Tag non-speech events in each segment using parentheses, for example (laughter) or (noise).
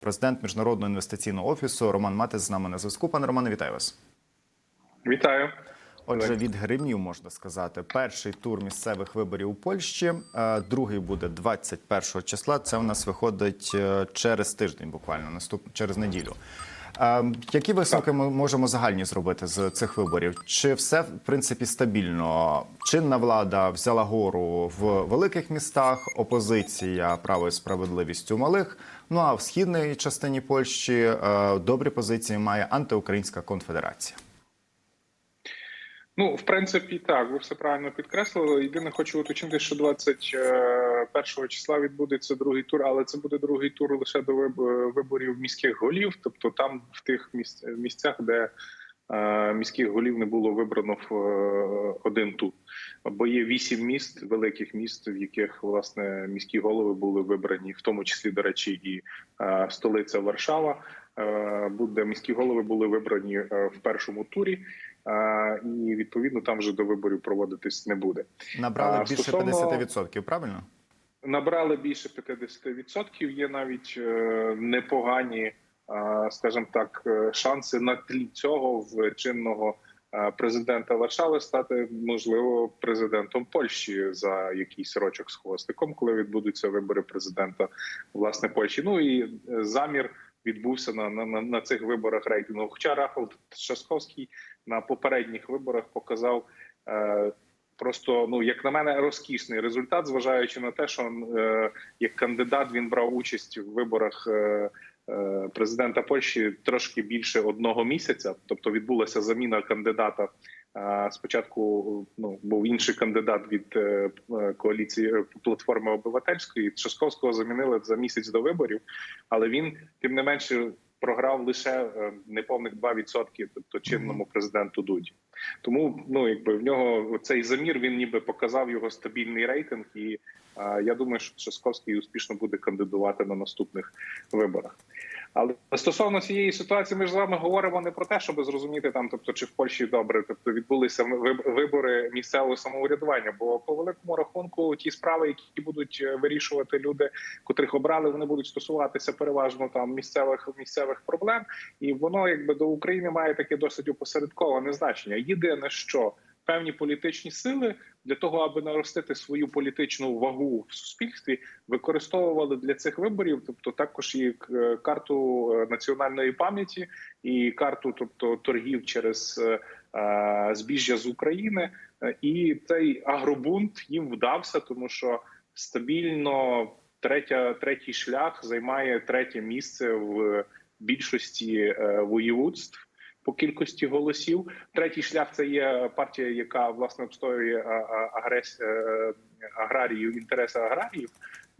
президент міжнародного інвестиційного офісу Роман Матис з нами на зв'язку. Пане Романе, вітаю вас. Вітаю. Отже, від гримів можна сказати, перший тур місцевих виборів у Польщі, е, другий буде 21 числа. Це у нас виходить е, через тиждень, буквально наступ через неділю. Які висновки ми можемо загальні зробити з цих виборів? Чи все в принципі стабільно? Чинна влада взяла гору в великих містах, опозиція право і справедливість у малих. Ну а в східній частині Польщі е, добрі позиції має антиукраїнська конфедерація. Ну, в принципі, так, ви все правильно підкреслили. Єдине, хочу уточнити, що 21 числа відбудеться другий тур, але це буде другий тур лише до виборів міських голів, тобто там в тих місцях, де е, міських голів не було вибрано в е, один тур. Бо є вісім міст, великих міст, в яких власне міські голови були вибрані, в тому числі, до речі, і е, столиця Варшава. Е, Буде міські голови були вибрані е, в першому турі. І відповідно там вже до виборів проводитись не буде. Набрали більше стосовно- 50%, правильно? Набрали більше 50%, Є навіть е, непогані, е, скажімо так, е, шанси на тлі цього в чинного е, президента Варшави стати можливо президентом Польщі за якийсь рочок з хвостиком, коли відбудуться вибори президента власне Польщі. Ну і е, замір. Відбувся на, на, на, цих виборах рейтингу. Хоча Рафал Шасковський на попередніх виборах показав е, просто, ну як на мене, розкішний результат, зважаючи на те, що е, як кандидат він брав участь в виборах е, е, президента Польщі трошки більше одного місяця. Тобто відбулася заміна кандидата. Спочатку ну був інший кандидат від е, е, коаліції е, платформи обивательської. Часковського замінили за місяць до виборів, але він тим не менше програв лише неповних 2%, тобто чинному президенту Дуді. Тому ну якби в нього цей замір він ніби показав його стабільний рейтинг, і я думаю, що Часковський успішно буде кандидувати на наступних виборах. Але стосовно цієї ситуації, ми ж з вами говоримо не про те, щоб зрозуміти там, тобто чи в Польщі добре, тобто відбулися виб- вибори місцевого самоврядування. Бо по великому рахунку ті справи, які будуть е, вирішувати люди, котрих обрали, вони будуть стосуватися переважно там місцевих місцевих проблем, і воно якби до України має таке досить опосередковане значення. Єдине, що певні політичні сили для того, аби наростити свою політичну вагу в суспільстві, використовували для цих виборів, тобто також і е, карту е, національної пам'яті і карту, тобто торгів через е, збіжжя з України, і цей агробунт їм вдався, тому що стабільно третя, третій шлях займає третє місце в більшості воєводств по кількості голосів. Третій шлях це є партія, яка власне обстоює агрес аграрію, інтереси аграріїв.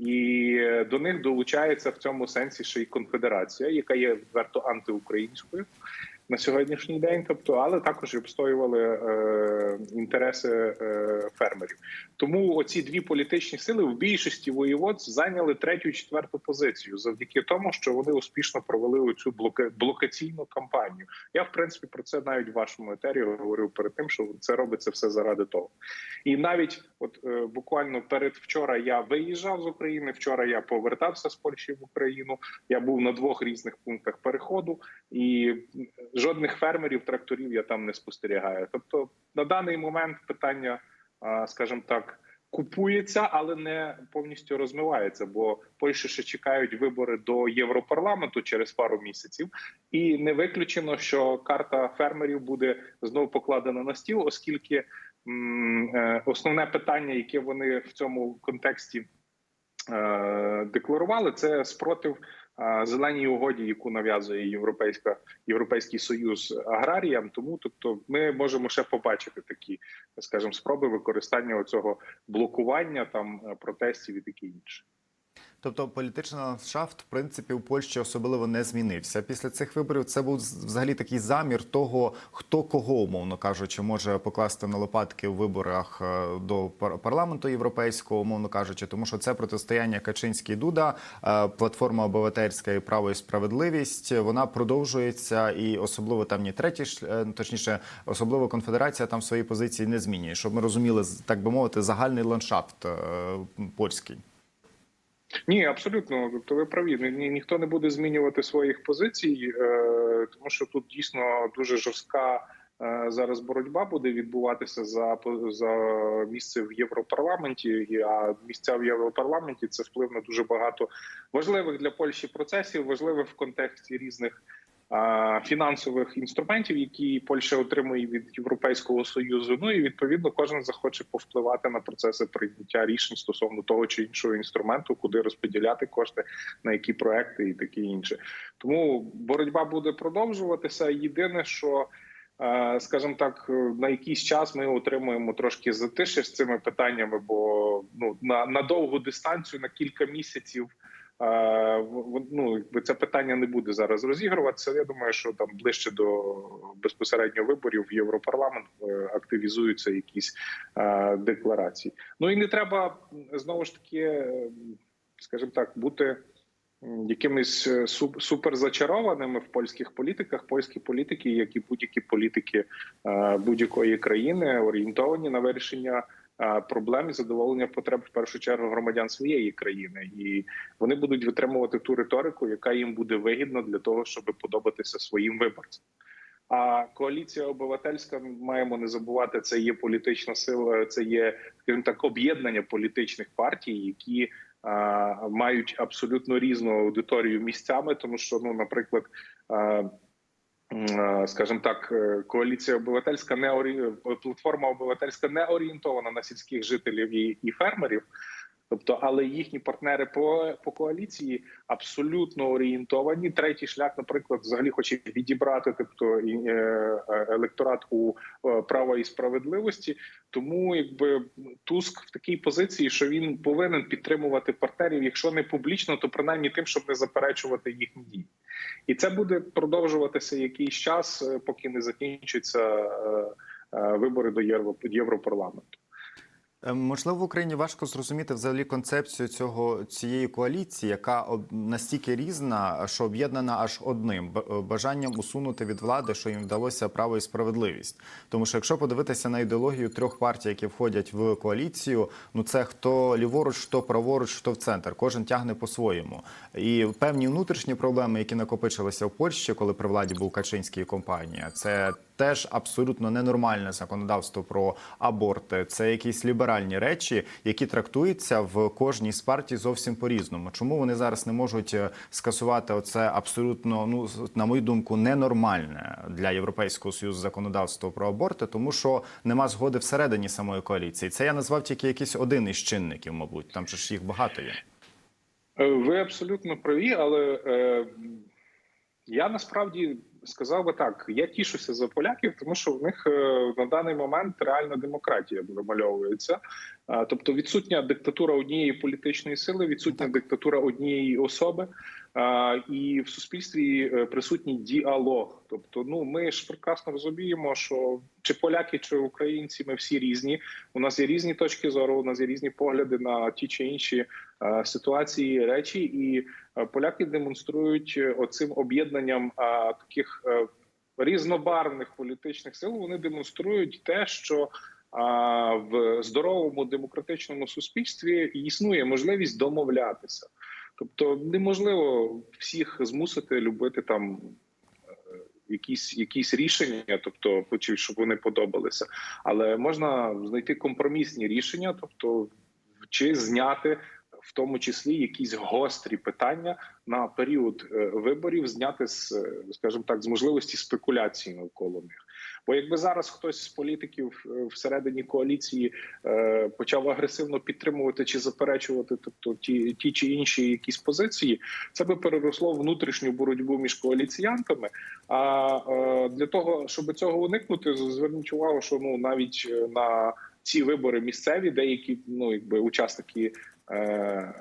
І е, до них долучається в цьому сенсі ще й конфедерація, яка є відверто антиукраїнською на сьогоднішній день. Тобто, але також обстоювали е, інтереси е, фермерів. Тому оці дві політичні сили в більшості воєводств зайняли третю і четверту позицію завдяки тому, що вони успішно провели цю блокаційну кампанію. Я в принципі про це навіть в вашому етері говорив перед тим, що це робиться все заради того. І навіть, от е, буквально перед вчора я виїжджав з України. Вчора я повертався з Польщі в Україну. Я був на двох різних пунктах переходу, і жодних фермерів, тракторів я там не спостерігаю. Тобто, на даний момент питання, скажімо так. Купується, але не повністю розмивається, бо Польщі ще чекають вибори до Європарламенту через пару місяців, і не виключено, що карта фермерів буде знову покладена на стіл, оскільки е, основне питання, яке вони в цьому контексті е, декларували, це спротив зеленій угоді, яку нав'язує європейська європейський союз аграріям. Тому тобто, ми можемо ще побачити такі, скажімо, спроби використання цього блокування там е, протестів і таке інше. Тобто політичний ландшафт, в принципі, у Польщі особливо не змінився. Після цих виборів це був взагалі такий замір того, хто кого, умовно кажучи, може покласти на лопатки у виборах е, до пар- парламенту європейського, умовно кажучи, тому що це протистояння Качинський Дуда, е, платформа обивательська і право і справедливість. Вона продовжується, і особливо там ні третій е, точніше, особливо конфедерація там свої позиції не змінює, щоб ми розуміли, так би мовити, загальний ландшафт польський. Ні, абсолютно. Тобто ви праві. Ні, ні- ніхто не буде змінювати своїх позицій, е, тому що тут дійсно дуже жорстка е, зараз боротьба буде відбуватися за за місце в Європарламенті. А місця в Європарламенті це вплив на дуже багато важливих для Польщі процесів, важливих в контексті різних. Фінансових інструментів, які Польща отримує від Європейського союзу, ну і відповідно кожен захоче повпливати на процеси прийняття рішень стосовно того чи іншого інструменту, куди розподіляти кошти, на які проекти і таке інше. Тому боротьба буде продовжуватися. Єдине, що е, скажімо так, на якийсь час ми отримуємо трошки затиші з цими питаннями, бо ну на, на довгу дистанцію, на кілька місяців. Ну, це питання не буде зараз розігруватися. Я думаю, що там ближче до безпосередньо виборів в Європарламент е, активізуються якісь е, декларації. Ну і не треба знову ж таки, е, скажімо так, бути якимись суперзачарованими в польських політиках. Польські політики, як і будь-які політики будь-якої країни, орієнтовані на вирішення. Е, Проблем і задоволення потреб в першу чергу громадян своєї країни, і вони будуть витримувати ту риторику, яка їм буде вигідна для того, щоб подобатися своїм виборцям. А коаліція обивательська маємо не забувати, це є політична сила, це є скажімо так об'єднання політичних партій, які а, мають абсолютно різну аудиторію місцями, тому що ну, наприклад. А, Скажімо так, е, коаліція обивательська не орі... платформа обивательська не орієнтована на сільських жителів і, і фермерів. Тобто, але їхні партнери по, по коаліції абсолютно орієнтовані. Третій шлях, наприклад, взагалі хоче відібрати, тобто е, е, електорат у е, права і справедливості. Тому якби Туск в такій позиції, що він повинен підтримувати партнерів, якщо не публічно, то принаймні тим, щоб не заперечувати їхні дії. І це буде продовжуватися якийсь час, поки не закінчаться вибори до Євро- Європарламенту. Е, Можливо, в Україні важко зрозуміти взагалі концепцію цього цієї коаліції, яка настільки різна, що об'єднана аж одним е, бажанням усунути від влади, що їм вдалося право і справедливість. Тому що якщо подивитися на ідеологію трьох партій, які входять в коаліцію, ну це хто ліворуч, хто праворуч, хто в центр. Кожен тягне по-своєму. І певні внутрішні проблеми, які накопичилися в Польщі, коли при владі був Качинський і компанія, це теж абсолютно ненормальне законодавство про аборти. Це якісь ліберальні речі, які трактуються в кожній з партій зовсім по-різному. Чому вони зараз не можуть е, скасувати оце абсолютно, ну на мою думку, ненормальне для європейського союзу законодавство про аборти, тому що нема згоди всередині самої коаліції. Це я назвав тільки якийсь один із чинників, мабуть. Там ж їх багато є. Е, Ви абсолютно праві, але е, я насправді сказав би так: я тішуся за поляків, тому що в них е, на даний момент реальна демократія вимальовується. Е, тобто відсутня диктатура однієї політичної сили, відсутня диктатура однієї особи. е, І в суспільстві присутній діалог. Тобто, ну ми ж прекрасно розуміємо, що чи поляки, чи українці, ми всі різні. У нас є різні точки зору, у нас є різні погляди на ті чи інші ситуації, речі, і е, поляки демонструють е, оцим об'єднанням е, таких е, різнобарвних політичних сил. Вони демонструють те, що в здоровому демократичному суспільстві існує можливість домовлятися. Тобто неможливо всіх змусити любити там е, якісь якісь рішення, тобто хочу, щоб вони подобалися, але можна знайти компромісні рішення, тобто чи зняти в тому числі якісь гострі питання на період е, виборів, зняти з, е, скажімо так, з можливості спекуляції навколо них. Бо якби зараз хтось з політиків е, всередині коаліції почав агресивно підтримувати чи заперечувати, тобто ті, ті чи інші якісь позиції, це би переросло внутрішню боротьбу між коаліціянтами. А для того, щоб цього уникнути, зверніть увагу, що ну навіть на ці вибори місцеві, деякі ну якби учасники. Е,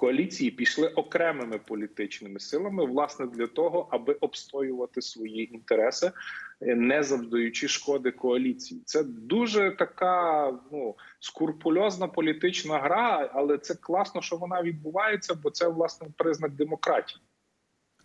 Коаліції пішли окремими політичними силами, власне, для того, аби обстоювати свої інтереси, не завдаючи шкоди коаліції. Це дуже така ну скурпульозна політична гра, але це класно, що вона відбувається, бо це власне признак демократії.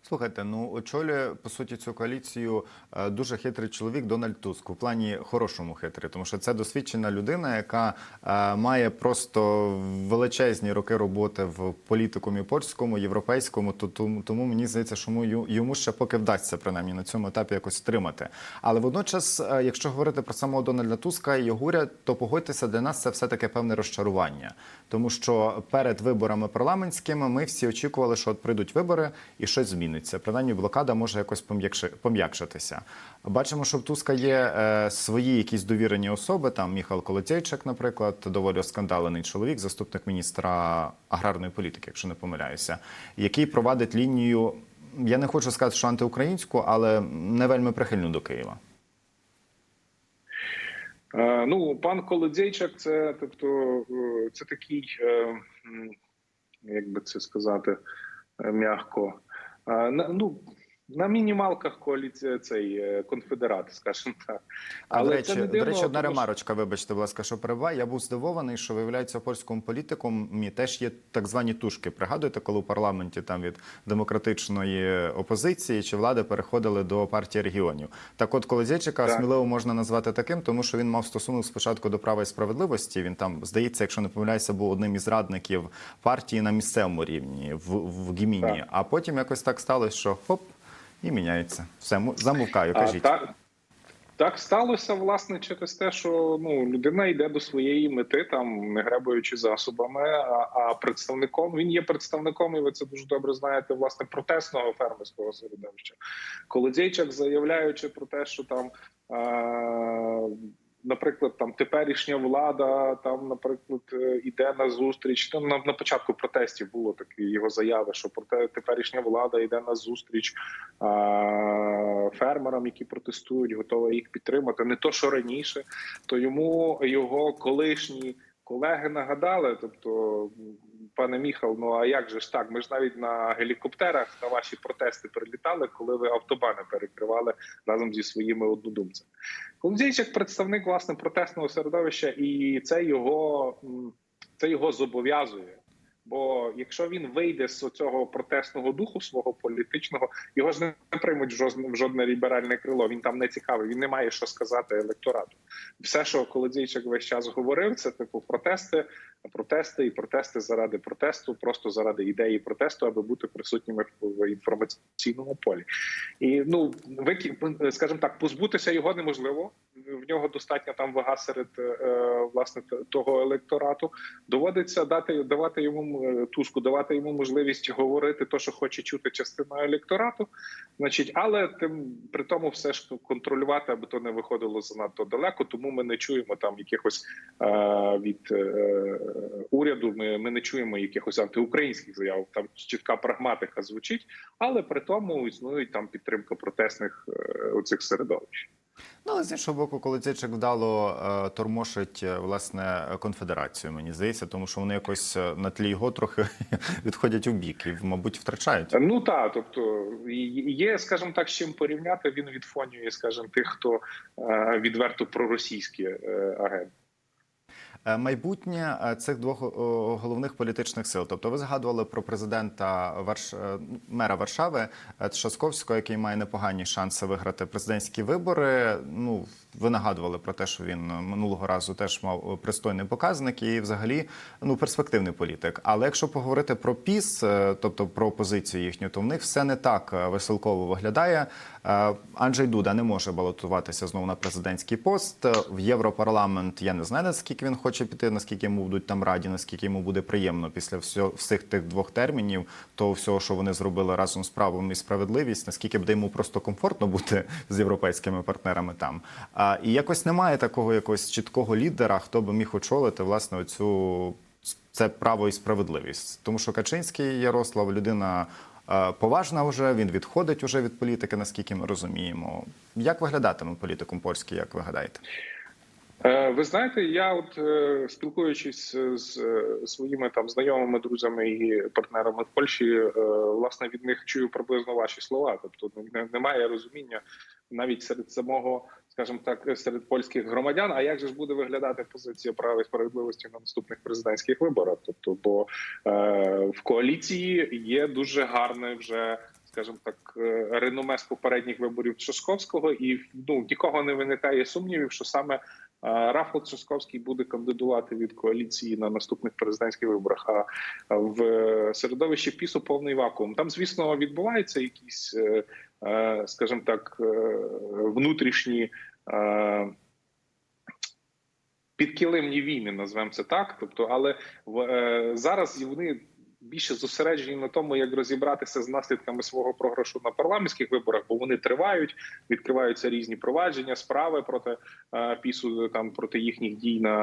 Слухайте, ну очолює по суті цю коаліцію е, дуже хитрий чоловік Дональд Туск у плані хорошому хитрий, тому що це досвідчена людина, яка е, має просто величезні роки роботи в політикумі польському, європейському. То тому, тому мені здається, що йому- ще поки вдасться принаймні на цьому етапі якось стримати. Але водночас, е, якщо говорити про самого Дональда Туска і його уряд, то погодьтеся, для нас це все таки певне розчарування, тому що перед виборами парламентськими ми всі очікували, що от прийдуть вибори і щось зміниться. Принаймні, блокада може якось пом'якши- пом'якшитися. Бачимо, що в Туска є е, свої якісь довірені особи. Там Міхал Колотєйчик, наприклад, доволі оскандалений чоловік, заступник міністра аграрної політики, якщо не помиляюся, який провадить лінію. Я не хочу сказати, що антиукраїнську, але не вельми прихильну до Києва. Е, Ну, пан Колодзейчак, це тобто е, це такий, е, як би це сказати, е, на- Ну, на мінімалках коаліція цей е, конфедерат, скажімо так. А до речі, не до речі, одна тому ремарочка, вибачте, будь ласка, що перебуває. Я був здивований, що виявляється, польському політикумі теж є так звані тушки. Пригадуєте, коли у парламенті там від демократичної опозиції чи влади переходили до партії регіонів. Так, от Колозєчика Так. сміливо можна назвати таким, тому що він мав стосунок спочатку до права і справедливості. Він там, здається, якщо не помиляюся, був одним із радників партії на місцевому рівні в, в Гіміні. Так. А потім якось так сталося, що хоп. І міняється. Все, замовкаю, А, кажіть. так, так сталося власне через те, що ну людина йде до своєї мети, там не гребуючи засобами. А, а представником він є представником, і ви це дуже добре знаєте, власне, протестного фермерського середовища. Колодзейчак, заявляючи про те, що там. А, Наприклад, там теперішня влада, там, наприклад, е, іде на зустріч. Там на, на початку протестів було такі його заяви, що проте теперішня влада йде на зустріч а, фермерам, які протестують, готова їх підтримати. Не то, що раніше, то йому його колишні колеги нагадали. Тобто, пане Міхал, ну а як же ж так? Ми ж навіть на гелікоптерах на ваші протести прилітали, коли ви автобани перекривали разом зі своїми однодумцями. Колодзійчик представник власне протестного середовища, і це його це його зобов'язує. Бо якщо він вийде з цього протестного духу свого політичного, його ж не приймуть в жодне, в жодне ліберальне крило. Він там не цікавий. Він не має що сказати електорату. Все, що Колодзійчик весь час говорив, це типу протести, протести і протести заради протесту, просто заради ідеї протесту, аби бути присутніми в інформаційному полі. І ну вики, скажімо так, позбутися його неможливо. В нього достатня там вага серед е, власне того електорату. Доводиться дати давати йому туску, давати йому можливість говорити то, що хоче чути частина електорату. Значить, але тим при тому все ж контролювати, аби то не виходило занадто далеко. Тому ми не чуємо там якихось е, від е, уряду. Ми, ми не чуємо якихось антиукраїнських заяв. Там чітка прагматика звучить, але при тому існують там підтримка протестних е, оцих середовищ. Ну, але з іншого боку, коли Цичик вдало е, тормошить е, власне конфедерацію, мені здається, тому що вони якось е, на тлі його трохи (laughs) відходять у бік і, мабуть, втрачають. Ну так, тобто є, скажімо так, з чим порівняти. Він відфонює, скажімо, тих, хто е, відверто проросійські е, агенти. Е, Майбутнє е, цих двох головних політичних сил. Тобто, ви згадували про президента Варш... е, мера Варшави е, який має непогані шанси виграти президентські вибори. Ну ви нагадували про те, що він минулого разу теж мав пристойний показник і, взагалі, ну перспективний політик. Але якщо поговорити про піс, тобто про опозицію їхню, то в них все не так веселково виглядає. Е, Анджей Дуда не може балотуватися знову на президентський пост Е, в Європарламент. Я не знаю наскільки він хоче піти, наскільки йому будуть там раді, наскільки йому буде приємно після всіх тих двох термінів, того всього, що вони зробили разом з правом і справедливість, наскільки буде йому просто комфортно бути (laughs) з європейськими партнерами там. І якось немає такого якогось чіткого лідера, хто би міг очолити власне оцю це право і справедливість, тому що Качинський Ярослав людина. Е, Поважна вже він відходить уже від політики, наскільки ми розуміємо. Як виглядатиме політикум польський, як ви гадаєте? Е, Ви знаєте, я от е, спілкуючись з своїми там знайомими, друзями і партнерами в Польщі, власне від них чую приблизно ваші слова. Тобто немає розуміння навіть серед самого, скажімо так, серед польських громадян. А як же ж буде виглядати позиція права і справедливості на наступних президентських виборах? Тобто, бо е, в коаліції є дуже гарне вже. скажімо так, е, реноме з попередніх виборів Чосковського, і ну нікого не виникає сумнівів, що саме Рафал Трzaskowський буде кандидувати від коаліції на наступних президентських виборах. А в середовищі пісу повний вакуум. Там, звісно, відбуваються якісь, е, е, скажімо так, е, внутрішні. Підкилимні війни, назвемо це так. Тобто, але в е, зараз вони більше зосереджені на тому, як розібратися з наслідками свого програшу на парламентських виборах, бо вони тривають, відкриваються різні провадження, справи проти е, пісу там проти їхніх дій на,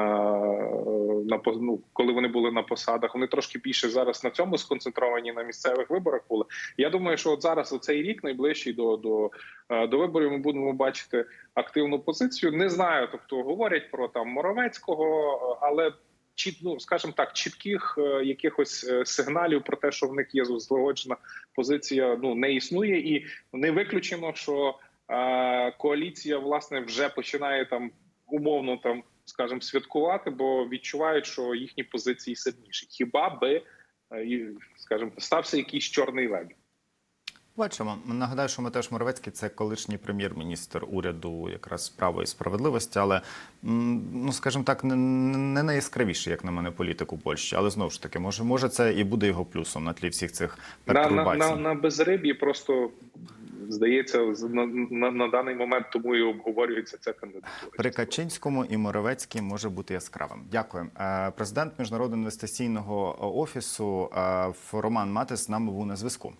на пос- ну, коли вони були на посадах. Вони трошки більше зараз на цьому сконцентровані на місцевих виборах. Були я думаю, що от зараз оцей рік найближчий до, до, е, до виборів ми будемо бачити активну позицію. Не знаю, тобто говорять про там Моровецького, але чіт, ну скажімо так, чітких е, якихось е, сигналів про те, що в них є злагоджена позиція, ну не існує, і не виключено, що е, коаліція власне вже починає там умовно там, скажімо, святкувати, бо відчувають, що їхні позиції сильніші. Хіба би е, скажімо, стався якийсь чорний лебідь. Бачимо. Нагадаю, що Матеуш Моровецький це колишній прем'єр-міністр уряду якраз права і справедливості, але ну скажімо так, не, не найяскравіший, як на мене, політик у Польщі. Але знову ж таки, може, може, це і буде його плюсом на тлі всіх цих На, на, на, на безриб'ї просто здається на, на, на даний момент тому і обговорюється ця кандидатура. При Качинському і Моровецький може бути яскравим. Дякую. Е, Президент міжнародного інвестиційного офісу е, Роман Матис з нами був на зв'язку.